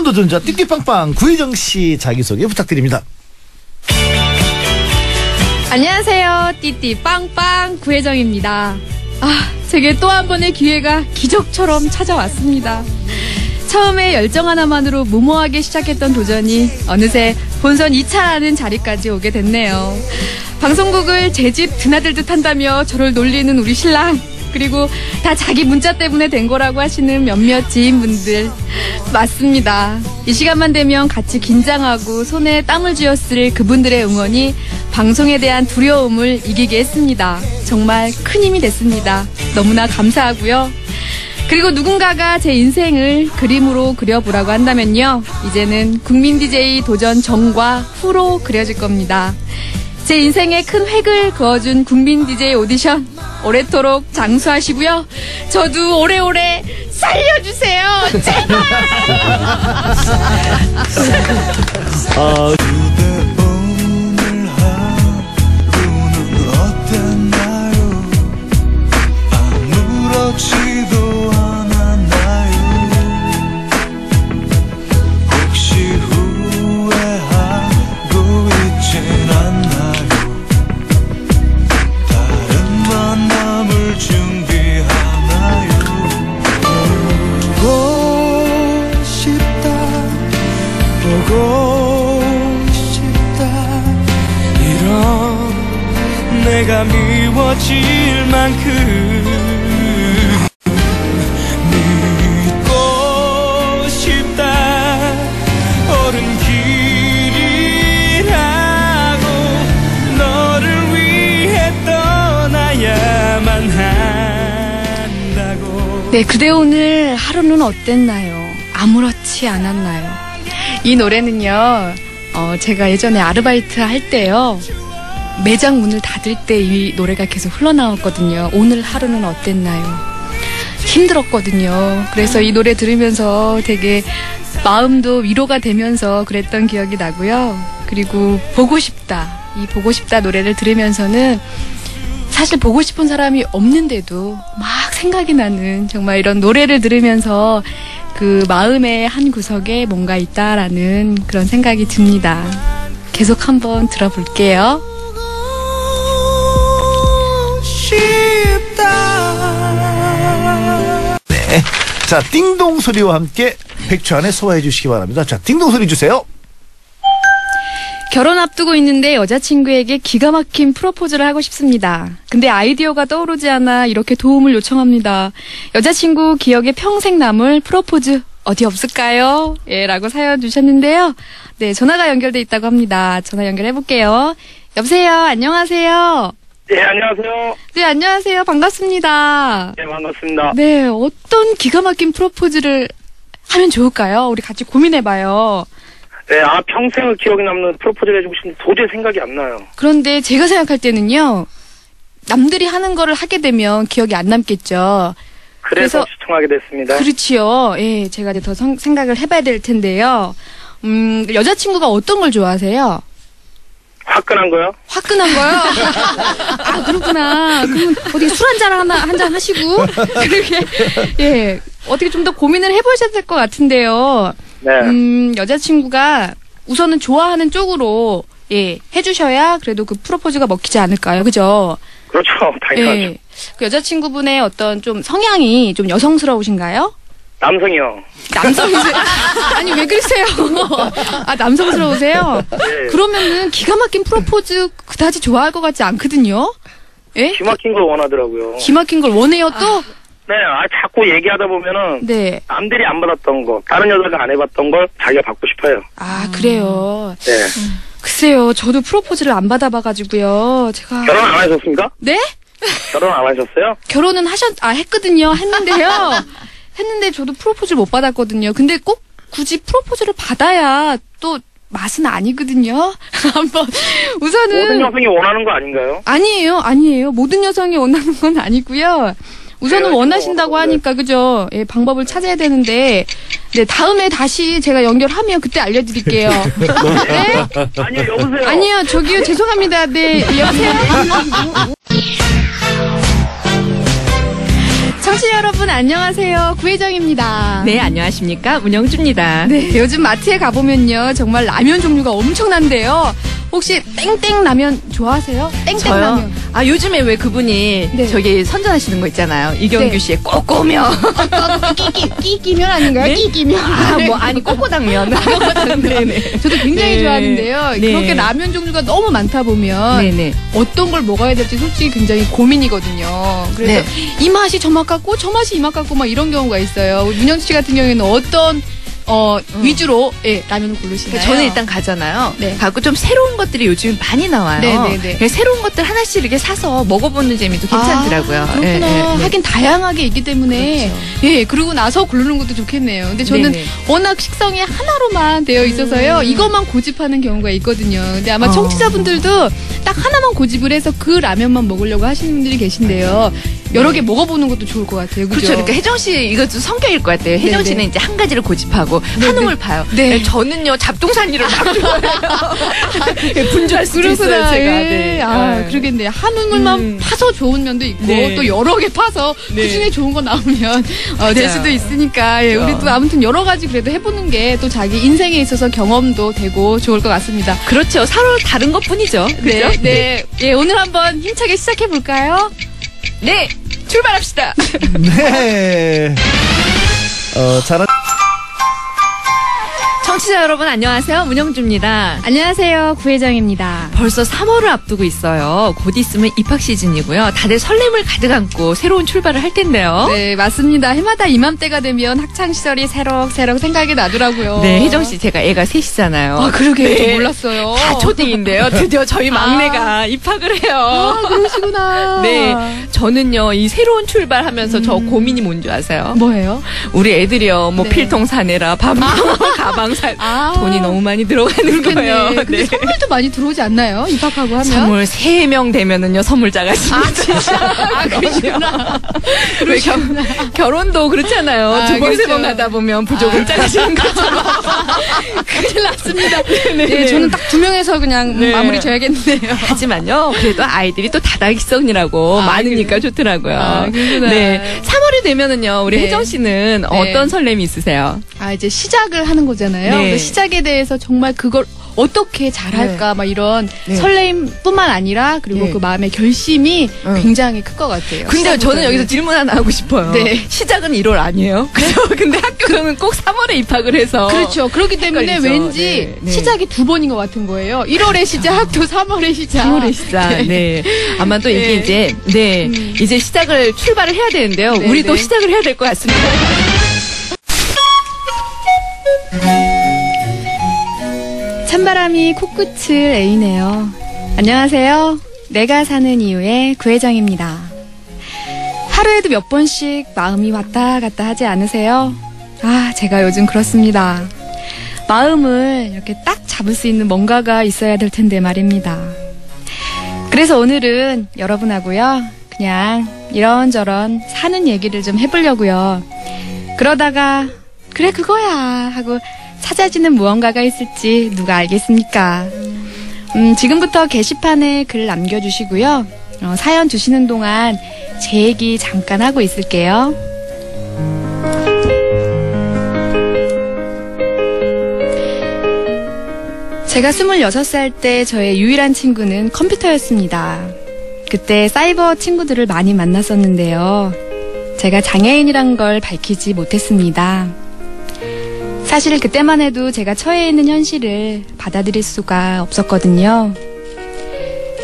무한도전자 띠띠빵빵 구희정 씨 자기소개 부탁드립니다. 안녕하세요. 띠띠 빵빵 구혜정입니다. 아, 제게 또 한 번의 기회가 기적처럼 찾아왔습니다. 처음에 열정 하나만으로 무모하게 시작했던 도전이 어느새 본선 2차라는 자리까지 오게 됐네요. 방송국을 제 집 드나들듯 한다며 저를 놀리는 우리 신랑. 그리고 다 자기 문자 때문에 된 거라고 하시는 몇몇 지인분들. 맞습니다. 이 시간만 되면 같이 긴장하고 손에 땀을 쥐었을 그분들의 응원이 방송에 대한 두려움을 이기게 했습니다. 정말 큰 힘이 됐습니다. 너무나 감사하고요. 그리고 누군가가 제 인생을 그림으로 그려보라고 한다면요. 이제는 국민 DJ 도전 전과 후로 그려질 겁니다. 제 인생에 큰 획을 그어준 국민 DJ 오디션 오래도록 장수하시고요. 저도 오래오래 살려주세요. 제발! 아, 네, 그대 오늘 하루는 어땠나요? 아무렇지 않았나요? 이 노래는요, 어, 제가 예전에 아르바이트 할 때요, 매장 문을 닫을 때 이 노래가 계속 흘러나왔거든요. 오늘 하루는 어땠나요? 힘들었거든요. 그래서 이 노래 들으면서 되게 마음도 위로가 되면서 그랬던 기억이 나고요. 그리고 보고 싶다. 이 보고 싶다 노래를 들으면서는 사실 보고 싶은 사람이 없는데도 막 생각이 나는 정말 이런 노래를 들으면서 그 마음의 한 구석에 뭔가 있다라는 그런 생각이 듭니다. 계속 한번 들어볼게요. 네. 자, 띵동 소리와 함께 백초 안에 소화해 주시기 바랍니다. 자, 띵동 소리 주세요. 결혼 앞두고 있는데 여자친구에게 기가 막힌 프로포즈를 하고 싶습니다. 근데 아이디어가 떠오르지 않아 이렇게 도움을 요청합니다. 여자친구 기억에 평생 남을 프로포즈 어디 없을까요? 예, 라고 사연 주셨는데요. 네, 전화가 연결돼 있다고 합니다. 전화 연결해 볼게요. 여보세요, 안녕하세요. 네, 안녕하세요. 네, 안녕하세요. 반갑습니다. 네, 반갑습니다. 네, 어떤 기가 막힌 프로포즈를 하면 좋을까요? 우리 같이 고민해 봐요. 네, 아, 평생을 기억에 남는 프로포즈를 해주고 싶은데 도저히 생각이 안 나요. 그런데 제가 생각할 때는요, 남들이 하는 거를 하게 되면 기억이 안 남겠죠. 그래서, 그래서- 시청하게 됐습니다. 그렇지요. 예, 제가 이제 더 성- 생각을 해봐야 될 텐데요. 음, 여자친구가 어떤 걸 좋아하세요? 화끈한 거요? 화끈한 거요? 아, 그렇구나. 그럼 어디 술 한잔 하나, 한잔 하시고, 그렇게, 예, 어떻게 좀 더 고민을 해보셔야 될 것 같은데요. 네. 음, 여자친구가 우선은 좋아하는 쪽으로, 예, 해주셔야 그래도 그 프로포즈가 먹히지 않을까요? 그죠? 그렇죠. 당연하죠. 예. 그 여자친구분의 어떤 좀 성향이 좀 여성스러우신가요? 남성이요. 남성이세요? 아니, 왜 그러세요? 아, 남성스러우세요? 네. 그러면은 기가 막힌 프로포즈 그다지 좋아할 것 같지 않거든요? 예? 기막힌 걸 원하더라고요. 기 막힌 걸 원해요, 또? 네, 아, 자꾸 얘기하다 보면은 네. 남들이 안 받았던 거, 다른 여자가 안 해봤던 걸 자기가 받고 싶어요. 아, 그래요. 네. 글쎄요, 저도 프로포즈를 안 받아봐가지고요. 제가. 결혼 안 하셨습니까? 네? 결혼 안 하셨어요? 결혼은 하셨, 아, 했거든요. 했는데요. 했는데 저도 프로포즈를 못 받았거든요. 근데 꼭 굳이 프로포즈를 받아야 또 맛은 아니거든요. 한번, 우선은. 모든 여성이 원하는 거 아닌가요? 아니에요, 아니에요. 모든 여성이 원하는 건 아니고요. 우선은 원하신다고 네. 하니까 그죠? 예, 방법을 찾아야 되는데 네 다음에 다시 제가 연결하면 그때 알려드릴게요. 네? 아니요, 여보세요. 아니요, 저기요, 죄송합니다. 네, 여보세요. 청취자 여러분 안녕하세요. 구혜정입니다. 네, 안녕하십니까. 문영주입니다. 네, 요즘 마트에 가보면요. 정말 라면 종류가 엄청난데요. 혹시 땡땡 라면 좋아하세요? 땡땡 저요? 라면. 아, 요즘에 왜 그분이 네. 저기 선전하시는 거 있잖아요. 이경규 네. 씨의 꼬꼬면. 끼끼, 끼끼면 아닌가요? 네? 끼끼면. 아, 뭐, 아니, 꼬꼬당면. 네네. 저도 굉장히 네. 좋아하는데요. 네. 그렇게 라면 종류가 너무 많다 보면 네네. 어떤 걸 먹어야 될지 솔직히 굉장히 고민이거든요. 그래서 네. 이 맛이 저 맛 같고 저 맛이 이 맛 같고 막 이런 경우가 있어요. 문영수 씨 같은 경우에는 어떤 어, 위주로 예, 라면을 고르시나요? 그러니까 저는 일단 가잖아요. 네. 갖고 좀 새로운 것들이 요즘 많이 나와요. 네네네. 그래서 새로운 것들 하나씩 이렇게 사서 먹어보는 재미도 괜찮더라고요. 아, 그렇구나. 예, 예, 네. 하긴 다양하게 있기 때문에 예 그러고 나서 고르는 것도 좋겠네요. 근데 저는 네네. 워낙 식성이 하나로만 되어 있어서요. 이것만 고집하는 경우가 있거든요. 근데 아마 음. 어. 청취자분들도 딱 하나만 고집을 해서 그 라면만 먹으려고 하시는 분들이 계신데요. 여러 개 먹어보는 것도 좋을 것 같아요. 그죠? 그렇죠. 그러니까 혜정 씨 이거 좀 성격일 것 같아요. 혜정. 씨는 이제 한 가지를 고집하고 한움을 파요. 네. 저는요 잡동사니를 막 좋아해요. 분주할 수도 있어요. 그렇구나. 제가. 예. 네. 아, 네. 그러겠네요. 한 우물만 음. 파서 좋은 면도 있고 네. 또 여러 개 파서 네. 그 중에 좋은 거 나오면 어, 될 맞아요. 수도 있으니까 예, 우리 그렇죠. 또 아무튼 여러 가지 그래도 해보는 게 또 자기 인생에 있어서 경험도 되고 좋을 것 같습니다. 그렇죠. 서로 다른 것 뿐이죠. 네? 네, 예, 오늘 한번 힘차게 시작해 볼까요? 네. 출발합시다. 네. 어, 잘한. 청취자 여러분 안녕하세요. 문영주입니다. 안녕하세요, 구혜정입니다. 벌써 3월을 앞두고 있어요. 곧 있으면 입학 시즌이고요. 다들 설렘을 가득 안고 새로운 출발을 할 텐데요. 네, 맞습니다. 해마다 이맘때가 되면 학창 시절이 새록새록 생각이 나더라고요. 네, 혜정 씨 제가 애가 셋이잖아요. 아, 그러게 네. 저 몰랐어요. 다 초딩인데요. 드디어 저희 막내가 입학을 해요. 아, 그러시구나. 네, 저는요 이 새로운 출발하면서 저 고민이 뭔지 아세요? 뭐예요? 우리 애들이요 뭐 네. 필통 사내라 밥 가방 사 아. 돈이 너무 많이 들어가는 그렇겠네. 거예요. 근데 네. 선물도 많이 들어오지 않나요? 입학하고 하면? 선물 세명 되면은요 선물 작아집니다. 아, 진짜. 아, 그러시구나. 왜 겨, 결혼도 그렇잖아요. 아, 두번세번 그렇죠. 하다 보면 부족은 작아지는 거죠. 큰일 났습니다. 네, 네, 저는 딱 두 명에서 그냥 네. 마무리 줘야겠네요. 하지만요, 그래도 아이들이 또 다다익선이라고 아, 많으니까 그래요? 좋더라고요. 아. 네. 3월이 되면은요, 우리 네. 혜정 씨는 어떤 설렘이 있으세요? 아, 이제 시작을 하는 거잖아요. 네. 그 시작에 대해서 정말 그걸 어떻게 잘할까, 막 이런 네. 설렘뿐만 아니라, 그리고 네. 그 마음의 결심이 응. 굉장히 클 것 같아요. 근데 저는. 여기서 질문 하나 하고 싶어요. 네. 시작은 1월 아니에요? 그죠? 근데 학교는 꼭 3월에 입학을 해서. 그렇죠. 그렇기 때문에 헷갈리죠. 왠지 네, 네. 시작이 두 번인 것 같은 거예요. 1월의 시작, 또 3월의 시작. 3월의 시작. 네. 아마 또 이게 네. 이제, 네. 음. 이제 시작을, 출발을 해야 되는데요. 네, 우리도 네. 시작을 해야 될 것 같습니다. 찬바람이 코끝을 에이네요. 안녕하세요. 내가 사는 이유의 구혜정입니다. 하루에도 몇 번씩 마음이 왔다 갔다 하지 않으세요? 아, 제가 요즘 그렇습니다. 마음을 이렇게 딱 잡을 수 있는 뭔가가 있어야 될 텐데 말입니다. 그래서 오늘은 여러분하고요, 그냥 이런저런 사는 얘기를 좀 해보려고요. 그러다가, 그래, 그거야. 하고 찾아지는 무언가가 있을지 누가 알겠습니까? 음, 지금부터 게시판에 글 남겨주시고요. 어, 사연 주시는 동안 제 얘기 잠깐 하고 있을게요. 제가 26살 때 저의 유일한 친구는 컴퓨터였습니다. 그때 사이버 친구들을 많이 만났었는데요. 제가 장애인이란 걸 밝히지 못했습니다. 사실 그때만 해도 제가 처해 있는 현실을 받아들일 수가 없었거든요.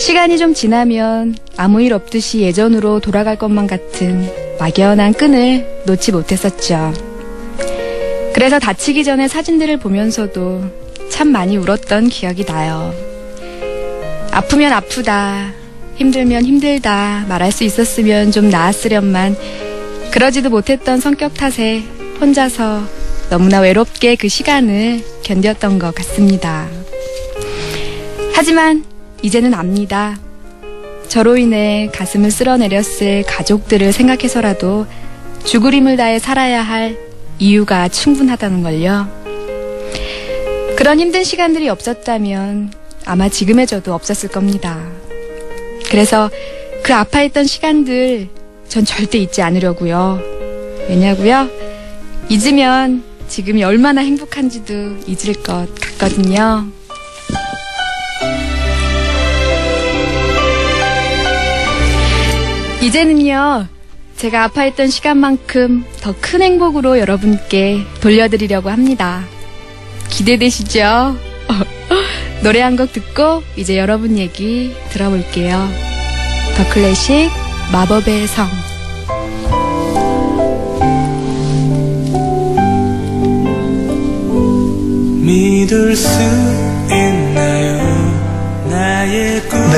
시간이 좀 지나면 아무 일 없듯이 예전으로 돌아갈 것만 같은 막연한 끈을 놓지 못했었죠. 그래서 다치기 전에 사진들을 보면서도 참 많이 울었던 기억이 나요. 아프면 아프다, 힘들면 힘들다 말할 수 있었으면 좀 나았으련만 그러지도 못했던 성격 탓에 혼자서 너무나 외롭게 그 시간을 견뎠던 것 같습니다. 하지만 이제는 압니다. 저로 인해 가슴을 쓸어내렸을 가족들을 생각해서라도 죽을 힘을 다해 살아야 할 이유가 충분하다는 걸요. 그런 힘든 시간들이 없었다면 아마 지금의 저도 없었을 겁니다. 그래서 그 아파했던 시간들 전 절대 잊지 않으려고요. 왜냐고요? 잊으면 지금이 얼마나 행복한지도 잊을 것 같거든요. 이제는요, 제가 아파했던 시간만큼 더 큰 행복으로 여러분께 돌려드리려고 합니다. 기대되시죠? 노래 한 곡 듣고 이제 여러분 얘기 들어볼게요. 더 클래식 마법의 성. 믿을 수 있나요? 나의 꿈